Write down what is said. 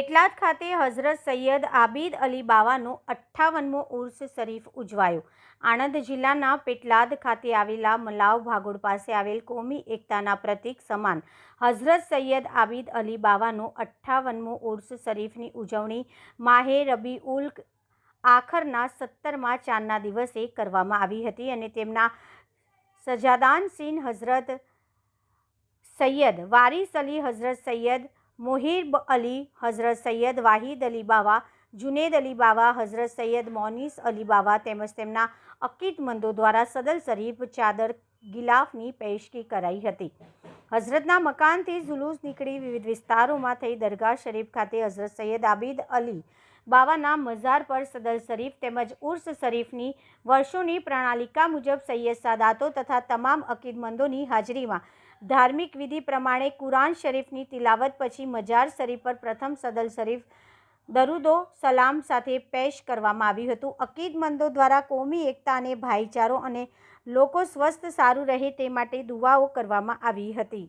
પેટલાદ ખાતે હઝરત સૈયદ આબિદ અલી બાવાનો અઠ્ઠાવનમો ઉર્સ શરીફ ઉજવાયો. આણંદ જિલ્લાના પેટલાદ ખાતે આવેલા મલાવ ભાગોળ પાસે આવેલ કોમી એકતાના પ્રતીક સમાન હઝરત સૈયદ આબિદ અલી બાવાનો અઠ્ઠાવનમો ઉર્સ શરીફની ઉજવણી માહે રબી ઉલ આખરના સત્તરમાં ચાંદના દિવસે કરવામાં આવી હતી અને તેમના સજાદાન સીન હઝરત સૈયદ, વારિસ અલી હઝરત સૈયદ મોહિબ અલી, હઝરત સૈયદ વાહિદ અલી બાવા, જુનેદ અલી બાવા, હઝરત સૈયદ મોનિસ અલી બાવા તેમજ તેમના અકીટમંદો દ્વારા સદલ શરીફ ચાદર ગિલાફની પેશકી કરાઈ હતી. હઝરતના મકાનથી જુલુસ નીકળી વિવિધ વિસ્તારોમાં થઈ દરગાહ શરીફ ખાતે હઝરત સૈયદ આબિદ અલી બાવાના મઝાર પર સદલ શરીફ તેમજ ઉર્સ શરીફની વર્ષોની પ્રણાલિકા મુજબ સૈયદ સાદાતો તથા તમામ અકીદમંદોની હાજરીમાં ધાર્મિક વિધિ પ્રમાણે કુરાન શરીફની તિલાવત પછી મજાર શરીફ પર પ્રથમ સદલ શરીફ દરુદો સલામ સાથે પેશ કરવામાં આવ્યું હતું. અકીદમંદો દ્વારા કોમી એકતા અને ભાઈચારો અને લોકો સ્વસ્થ સારું રહે તે માટે દુવાઓ કરવામાં આવી હતી.